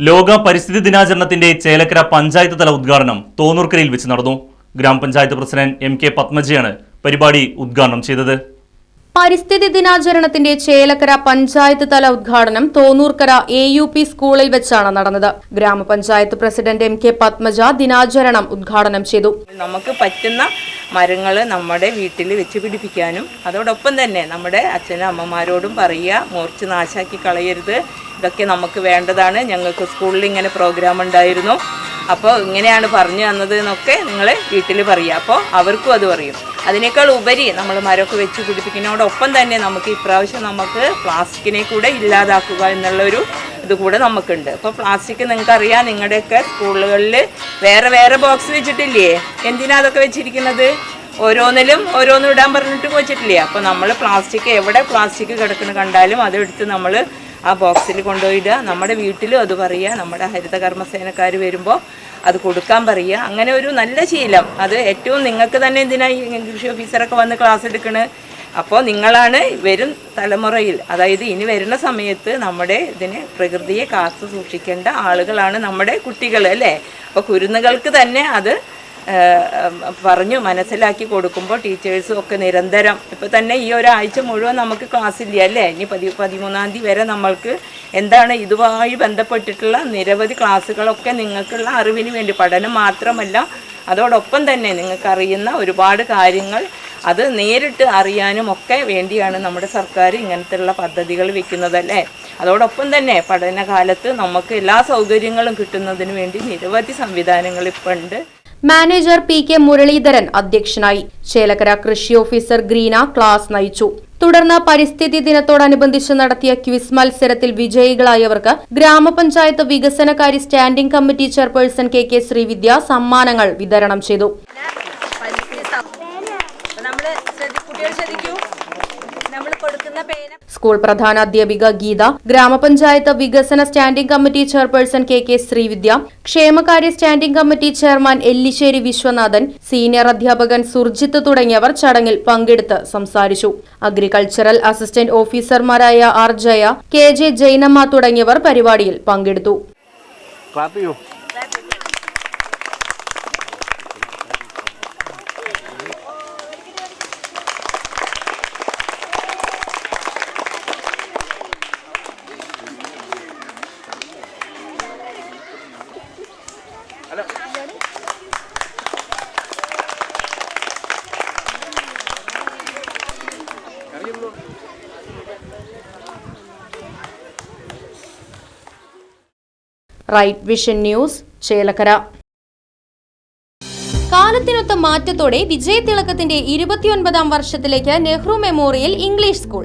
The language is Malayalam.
ലോക പരിസ്ഥിതി ദിനാചരണത്തിന്റെ ചേലക്കര പഞ്ചായത്ത് തല ഉദ്ഘാടനം തോന്നൂർക്കരയിൽ വെച്ച് നടന്നു. ഗ്രാമപഞ്ചായത്ത് പ്രസിഡന്റ് എം കെ പത്മജിയാണ് പരിപാടി ഉദ്ഘാടനം ചെയ്തത്. പരിസ്ഥിതി ദിനാചരണത്തിന്റെ ചേലക്കര പഞ്ചായത്ത് തല ഉദ്ഘാടനം തോന്നൂർക്കര എ യു പി സ്കൂളിൽ വെച്ചാണ് നടന്നത്. ഗ്രാമപഞ്ചായത്ത് പ്രസിഡന്റ് എം കെ പത്മജ ദിനാചരണം ഉദ്ഘാടനം ചെയ്തു. നമുക്ക് പറ്റുന്ന മരങ്ങൾ നമ്മുടെ വീട്ടിൽ വെച്ച് പിടിപ്പിക്കാനും അതോടൊപ്പം തന്നെ നമ്മുടെ അച്ഛനും അമ്മമാരോടും പറയുക മോർച്ച് നാശാക്കി കളയരുത്. ഇതൊക്കെ നമുക്ക് വേണ്ടതാണ്. ഞങ്ങൾക്ക് സ്കൂളിൽ ഇങ്ങനെ പ്രോഗ്രാം ഉണ്ടായിരുന്നു. അപ്പോൾ ഇങ്ങനെയാണ് പറഞ്ഞു തന്നത് എന്നൊക്കെ നിങ്ങൾ വീട്ടിൽ പറയുക. അപ്പോൾ അവർക്കും അത് പറയും. അതിനേക്കാൾ ഉപരി നമ്മൾ മരമൊക്കെ വെച്ച് പിടിപ്പിക്കുന്നതോടൊപ്പം തന്നെ നമുക്ക് ഇപ്രാവശ്യം നമുക്ക് പ്ലാസ്റ്റിക്കിനെ കൂടെ ഇല്ലാതാക്കുക എന്നുള്ളൊരു ഇത് കൂടെ നമുക്കുണ്ട്. അപ്പോൾ പ്ലാസ്റ്റിക് നിങ്ങൾക്കറിയാം നിങ്ങളുടെയൊക്കെ സ്കൂളുകളിൽ വേറെ വേറെ ബോക്സ് വെച്ചിട്ടില്ലേ? എന്തിനാ അതൊക്കെ വെച്ചിരിക്കുന്നത്? ഓരോന്നിലും ഓരോന്നും ഇടാൻ പറഞ്ഞിട്ട് വെച്ചിട്ടില്ലേ അപ്പോൾ നമ്മൾ പ്ലാസ്റ്റിക് എവിടെ പ്ലാസ്റ്റിക് കിടക്കുന്ന കണ്ടാലും അതെടുത്ത് നമ്മൾ ആ ബോക്സിൽ കൊണ്ടുപോയിടുക. നമ്മുടെ വീട്ടിലും അത് പറയുക. നമ്മുടെ ഹരിത കർമ്മസേനക്കാർ വരുമ്പോൾ അത് കൊടുക്കാൻ പറയുക. അങ്ങനെ ഒരു നല്ല ശീലം. അത് ഏറ്റവും നിങ്ങൾക്ക് തന്നെ എന്തിനാ കൃഷി ഓഫീസറൊക്കെ വന്ന് ക്ലാസ് എടുക്കണത് അപ്പോൾ നിങ്ങളാണ് വരും തലമുറയിൽ. അതായത് ഇനി വരുന്ന സമയത്ത് നമ്മുടെ ഇതിനെ പ്രകൃതിയെ കാത്തു സൂക്ഷിക്കേണ്ട ആളുകളാണ് നമ്മുടെ കുട്ടികൾ അല്ലേ? അപ്പോൾ കുരുന്നുകൾക്ക് തന്നെ അത് പറഞ്ഞു മനസ്സിലാക്കി കൊടുക്കുമ്പോൾ ടീച്ചേഴ്സും ഒക്കെ നിരന്തരം. ഇപ്പോൾ തന്നെ ഈ ഒരാഴ്ച മുഴുവൻ നമുക്ക് ക്ലാസ് ഇല്ല അല്ലേ? ഇനി പതി പതിമൂന്നാം തീയതി വരെ നമ്മൾക്ക് എന്താണ് ഇതുമായി ബന്ധപ്പെട്ടിട്ടുള്ള നിരവധി ക്ലാസ്സുകളൊക്കെ നിങ്ങൾക്കുള്ള അറിവിന് വേണ്ടി പഠനം മാത്രമല്ല അതോടൊപ്പം തന്നെ നിങ്ങൾക്കറിയുന്ന ഒരുപാട് കാര്യങ്ങൾ അത് നേരിട്ട് അറിയാനും ഒക്കെ വേണ്ടിയാണ് നമ്മുടെ സർക്കാർ ഇങ്ങനത്തെയുള്ള പദ്ധതികൾ വെക്കുന്നതല്ലേ അതോടൊപ്പം തന്നെ പഠനകാലത്ത് നമുക്ക് എല്ലാ സൗകര്യങ്ങളും കിട്ടുന്നതിന് വേണ്ടി നിരവധി സംവിധാനങ്ങൾ ഇപ്പോൾ ഉണ്ട്. മാനേജർ പി കെ മുരളീധരൻ അധ്യക്ഷനായി ചേലക്കര കൃഷി ഓഫീസർ ഗ്രീന ക്ലാസ് നയിച്ചു. തുടർന്ന് പരിസ്ഥിതി ദിനത്തോടനുബന്ധിച്ച് നടത്തിയ ക്വിസ് മത്സരത്തിൽ വിജയികളായവർക്ക് ഗ്രാമപഞ്ചായത്ത് വികസനകാര്യ standing committee chairperson K K Srividya സമ്മാനങ്ങൾ വിതരണം ചെയ്തു. നമ്മൾ കുട്ടികൾ ശ്രദ്ധിക്കൂ. സ്കൂൾ പ്രധാന അധ്യാപിക ഗീത ഗ്രാമപഞ്ചായത്ത് വികസന standing committee chairperson K K Srividya ക്ഷേമകാര്യ standing committee chairman Ellissery Viswanathan senior അധ്യാപകൻ സുർജിത്ത് തുടങ്ങിയവർ ചടങ്ങിൽ പങ്കെടുത്ത് സംസാരിച്ചു. അഗ്രികൾച്ചറൽ അസിസ്റ്റന്റ് ഓഫീസർമാരായ R Jaya K J Jainamma തുടങ്ങിയവർ പരിപാടിയിൽ പങ്കെടുത്തു. ചെയ്യൂ റൈറ്റ് വിഷൻ ന്യൂസ് ചേലക്കര. കാലത്തിനൊത്ത മാറ്റത്തോടെ വിജയതിളക്കത്തിന്റെ ഇരുപത്തിയൊൻപതാം വർഷത്തിലേക്ക് നെഹ്റു മെമ്മോറിയൽ ഇംഗ്ലീഷ് സ്കൂൾ.